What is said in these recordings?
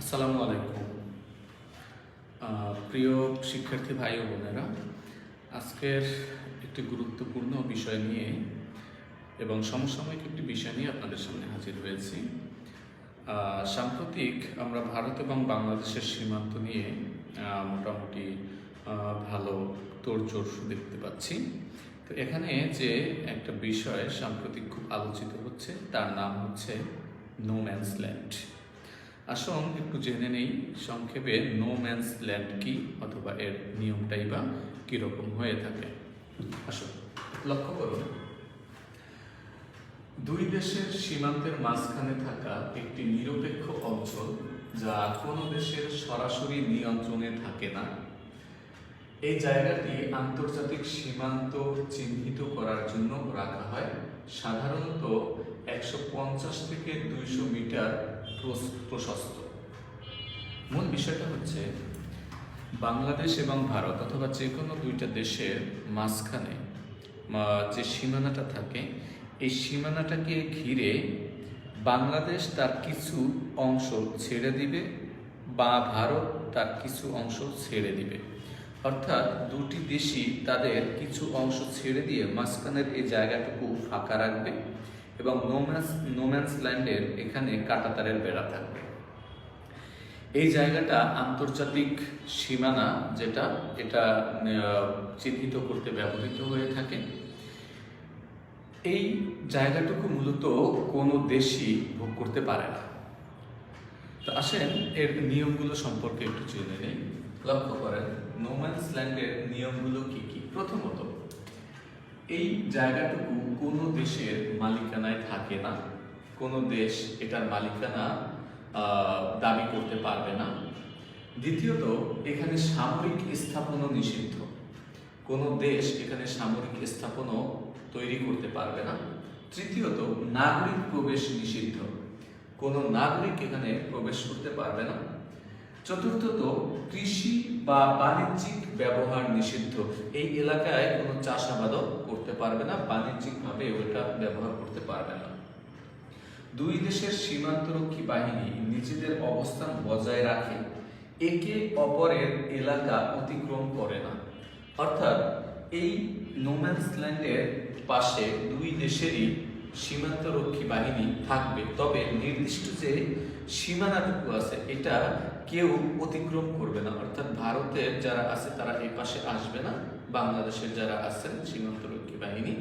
আসসালামু আলাইকুম। প্রিয় শিক্ষার্থী ভাই ও বোনেরা, আজকের একটি গুরুত্বপূর্ণ বিষয় নিয়ে এবং সমসাময়িক একটি বিষয় নিয়ে আপনাদের সামনে হাজির হয়েছি। সাম্প্রতিক আমরা ভারত এবং বাংলাদেশের সীমান্ত নিয়ে মোটামুটি ভালো তোড়জোড় দেখতে পাচ্ছি। তো এখানে যে একটা বিষয় সাম্প্রতিক খুব আলোচিত হচ্ছে, তার নাম হচ্ছে নো ম্যানস ল্যান্ড আসুন, একটু জেনে নেই, সংক্ষেপে নো ম্যানস ল্যান্ড কি অথবা এর নিয়মটাই বা কীরকম হয়ে থাকে? আসুন, লক্ষ্য করুন। দুই দেশের সীমান্তের মাঝখানে থাকা একটি নিরপেক্ষ অঞ্চল যা কোনো দেশের সরাসরি নিয়ন্ত্রণে থাকে না, এই জায়গাটি আন্তর্জাতিক সীমান্ত চিহ্নিত করার জন্য রাখা হয়। সাধারণত একশো পঞ্চাশ থেকে দুইশো মিটার প্রশস্ত। মূল বিষয়টা হচ্ছে, বাংলাদেশ এবং ভারত অথবা যে কোনো দুইটা দেশের মাঝখানে যে সীমানাটা থাকে, এই সীমানাটাকে ঘিরে বাংলাদেশ তার কিছু অংশ ছেড়ে দিবে বা ভারত তার কিছু অংশ ছেড়ে দিবে। অর্থাৎ দুটি দেশই তাদের কিছু অংশ ছেড়ে দিয়ে মাঝখানের এই জায়গাটুকু ফাঁকা রাখবে। এবং নোম্যান্স নোম্যান্স ল্যান্ডের এখানে কাটাতারের বেড়া থাকবে। এই জায়গাটা আন্তর্জাতিক সীমানা যেটা, এটা চিহ্নিত করতে ব্যবহৃত হয়ে থাকে। এই জায়গাটুকু মূলত কোনো দেশই ভোগ করতে পারে না। তো আসেন, এর নিয়মগুলো সম্পর্কে একটু জেনে নেই। লক্ষ্য করেন নোম্যান্স ল্যান্ডের নিয়মগুলো কি কি? প্রথমত এই জায়গাটুকু কোনো দেশের মালিকানায় থাকে না। কোনো দেশ এটার মালিকানা দাবি করতে পারবে না। দ্বিতীয়ত, এখানে সামরিক স্থাপনও নিষিদ্ধ। কোনো দেশ এখানে সামরিক স্থাপনও তৈরি করতে পারবে না। তৃতীয়ত, নাগরিক প্রবেশ নিষিদ্ধ। কোনো নাগরিক এখানে প্রবেশ করতে পারবে না। চতুর্থত কৃষি বা বাণিজ্যিক ব্যবহার নিষিদ্ধ। এই এলাকায় কোনো চাষাবাদও করতে পারবে না, বাণিজ্যিকভাবে ওটা ব্যবহার করতে পারবে না। দুই দেশের সীমান্তরক্ষী বাহিনী নিজেদের অবস্থান বজায় রাখে, একে অপরের এলাকা অতিক্রম করে না। অর্থাৎ এই নোম্যান্স ল্যান্ডের পাশে দুই দেশেরই সীমান্তরক্ষী বাহিনী থাকবে। তবে নির্দিষ্ট যে সীমানাটুকু আছে, এটা কেউ অতিক্রম করবে না। অর্থাৎ ভারতের যারা আছে, তারা এই পাশে আসবে না। বাংলাদেশের যারা আছেন, সীমান্তরক্ষী বাহিনী,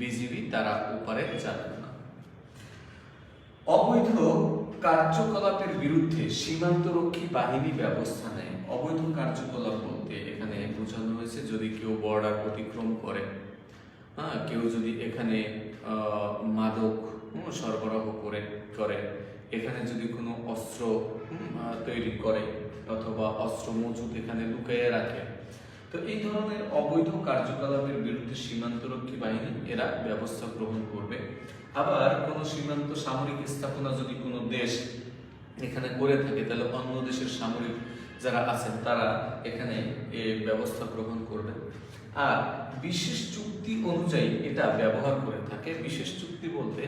বিজিবি, তারা ওপারে যাবে না। অবৈধ কার্যকলাপের বিরুদ্ধে সীমান্তরক্ষী বাহিনী ব্যবস্থা নেয়। অবৈধ কার্যকলাপ বলতে এখানে বোঝানো হয়েছে, যদি কেউ বর্ডার অতিক্রম করে হ্যাঁ কেউ যদি এখানে মাদক সরবরাহ করে করে, এখানে যদি কোনো অস্ত্র তৈরি করে অথবা অস্ত্র মজুদ এখানে লুকিয়ে রাখে, তো এই ধরনের অবৈধ কার্যকলাপের বিরুদ্ধে সীমান্তরক্ষী বাহিনী এরা ব্যবস্থা গ্রহণ করবে। আবার কোনো সীমান্ত সামরিক স্থাপনা যদি কোনো দেশ এখানে করে থাকে, তাহলে অন্য দেশের সামরিক যারা আছেন, তারা এখানে ব্যবস্থা গ্রহণ করবেন। আর বিশেষ চুক্তি অনুযায়ী এটা ব্যবহার করে থাকে। বিশেষ চুক্তি বলতে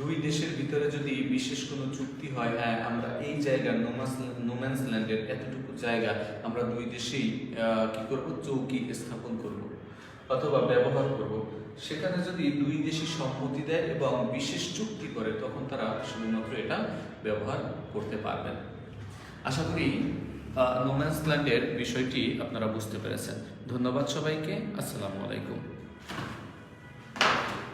দুই দেশের ভিতরে যদি বিশেষ কোনো চুক্তি হয় হ্যাঁ আমরা এই জায়গা নোমাস নোম্যান্স ল্যান্ডের এতটুকু জায়গা আমরা দুই দেশেই কি করব? চৌকি স্থাপন করব অথবা ব্যবহার করব। সেখানে যদি দুই দেশই সম্মতি দেয় এবং বিশেষ চুক্তি করে, তখন তারা শুধুমাত্র এটা ব্যবহার করতে পারবেন। আশা করি নোম্যান্স ল্যান্ডের বিষয়টি আপনারা বুঝতে পেরেছেন। ধন্যবাদ সবাইকে। আসসালামু আলাইকুম।